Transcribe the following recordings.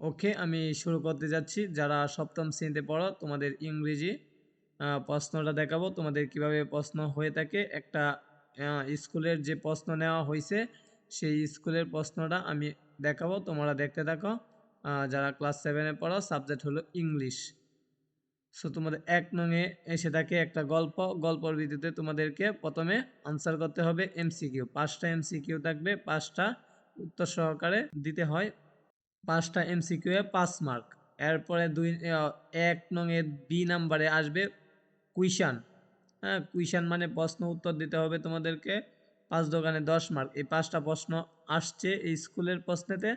ওকে, আমি শুরু করতে যাচ্ছি। যারা সপ্তম শ্রেণীতে পড়ো, তোমাদের ইংরেজি প্রশ্নটা দেখাবো। তোমাদের কীভাবে প্রশ্ন হয়ে থাকে। একটা স্কুলের যে প্রশ্ন নেওয়া হয়েছে সেই স্কুলের প্রশ্নটা আমি দেখাবো। তোমরা দেখতে থাকো। যারা ক্লাস সেভেনে পড়ো, সাবজেক্ট হলো ইংলিশ। সো, তোমাদের এক নঙে এসে থাকে একটা গল্প। গল্পের ভিত্তিতে তোমাদেরকে প্রথমে আনসার করতে হবে এমসিকিউ পাঁচটা এমসিকিউ থাকবে, পাঁচটা উত্তর সহকারে দিতে হয়। পাঁচটা এমসিকিউ এ পাঁচ মার্ক। এরপরে দুই এক নঙে বি নাম্বারে আসবে কুইশান। হ্যাঁ কুইশান মানে প্রশ্ন উত্তর দিতে হবে তোমাদেরকে। পাঁচ দোকানে দশ মার্ক। এই পাঁচটা প্রশ্ন আসছে এই স্কুলের প্রশ্নেতে।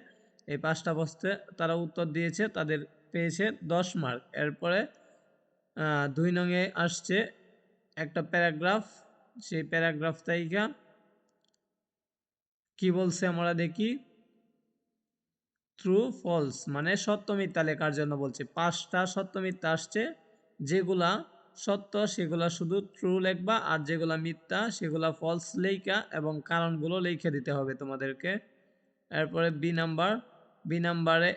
এই পাঁচটা প্রশ্নে তারা উত্তর দিয়েছে, তাদের পেয়েছে দশ মার্ক। এরপরে দুই নঙে আসছে একটা প্যারাগ্রাফ। সেই প্যারাগ্রাফ তাইকা কি বলছে আমরা দেখি। ট্রু ফলস মানে সত্য, মিথ্যা লেখার জন্য বলছে। পাঁচটা সত্য, মিথ্যা আসছে, যেগুলা সত্য, সেগুলা শুধু ট্রু লিখবা, আর যেগুলা মিথ্যা, সেগুলা ফলস লেখা এবং কারণগুলো লিখে দিতে হবে তোমাদেরকে। এরপরে বি নাম্বার বি নাম্বারে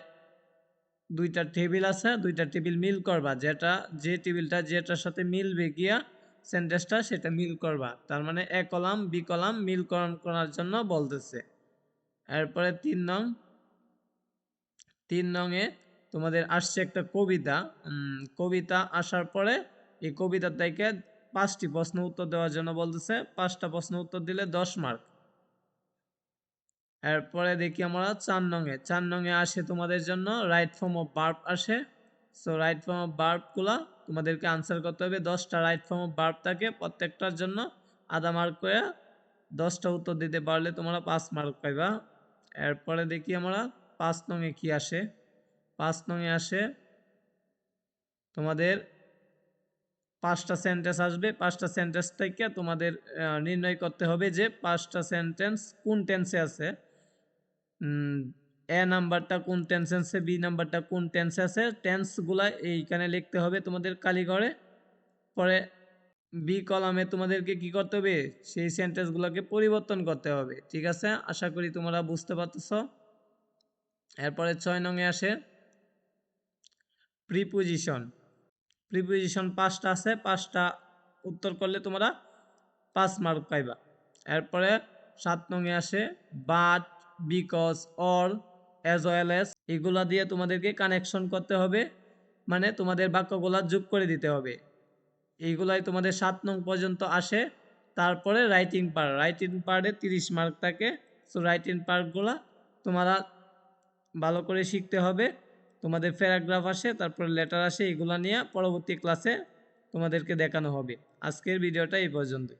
দুইটা টেবিল আছে, দুইটা টেবিল মিল করবা। যেটা, যে টেবিলটা যেটার সাথে মিলবে গিয়া সেন্টেন্সটা সেটা মিল করবা। তার মানে এ কলাম, বি কলাম মিলকরণ করার জন্য বলতেছে। এরপরে তিন নং তিন নংয়ে তোমাদের আসছে একটা কবিতা। কবিতা আসার পরে এই কবিতা থেকে পাঁচটি প্রশ্ন উত্তর দেওয়ার জন্য বলতেছে, পাঁচটা প্রশ্ন উত্তর দিলে দশ মার্ক এরপরে দেখি আমরা চার নংয়ে চার নংয়ে আসে তোমাদের জন্য রাইট ফর্ম অফ বার্ব আসে। সো রাইট ফর্ম অফ বার্বগুলা তোমাদেরকে আনসার করতে হবে। দশটা রাইট ফর্ম অফ বার্ব থাকে, প্রত্যেকটার জন্য আধা মার্ক করে দশটা উত্তর দিতে পারলে তোমরা পাঁচ মার্ক পাইবা। এরপরে দেখি আমরা পাঁচ নংয়ে কি আসে? পাঁচ নংয়ে আসে, তোমাদের পাঁচটা সেন্টেন্স আসবে। পাঁচটা সেন্টেন্স থেকে তোমাদের নির্ণয় করতে হবে যে পাঁচটা সেন্টেন্স কোন টেন্সে আছে। এ নাম্বারটা কোন টেন্সে আছে, বি নাম্বারটা কোন টেন্সে আছে টেন্সগুলা এইখানে লিখতে হবে তোমাদের কালীঘরে। পরে বি কলামে তোমাদেরকে কি করতে হবে? সেই সেন্টেন্সগুলোকে পরিবর্তন করতে হবে। ঠিক আছে? আশা করি তোমরা বুঝতে পারতেছ। এরপরে ছয় নংয়ে আসে প্রিপোজিশন প্রিপোজিশন পাঁচটা আছে, পাঁচটা উত্তর করলে তোমরা পাঁচ মার্ক পাইবা। এরপরে সাত নংয়ে আসে but because or as well as এগুলা দিয়ে তোমাদেরকে কানেকশন করতে হবে মানে তোমাদের বাক্যগুলা যোগ করে দিতে হবে। এইগুলাই তোমাদের সাত নং পর্যন্ত আসে, তারপরে রাইটিং পার্ট রাইটিং পার্টে তিরিশ মার্ক থাকে। সো রাইটিং পার্টগুলা তোমরা ভালো করে শিখতে হবে। তোমাদের প্যারাগ্রাফ আসে, তারপরে লেটার আসে, এগুলো নিয়ে পরবর্তী ক্লাসে তোমাদেরকে দেখানো হবে। আজকের ভিডিওটা এই পর্যন্ত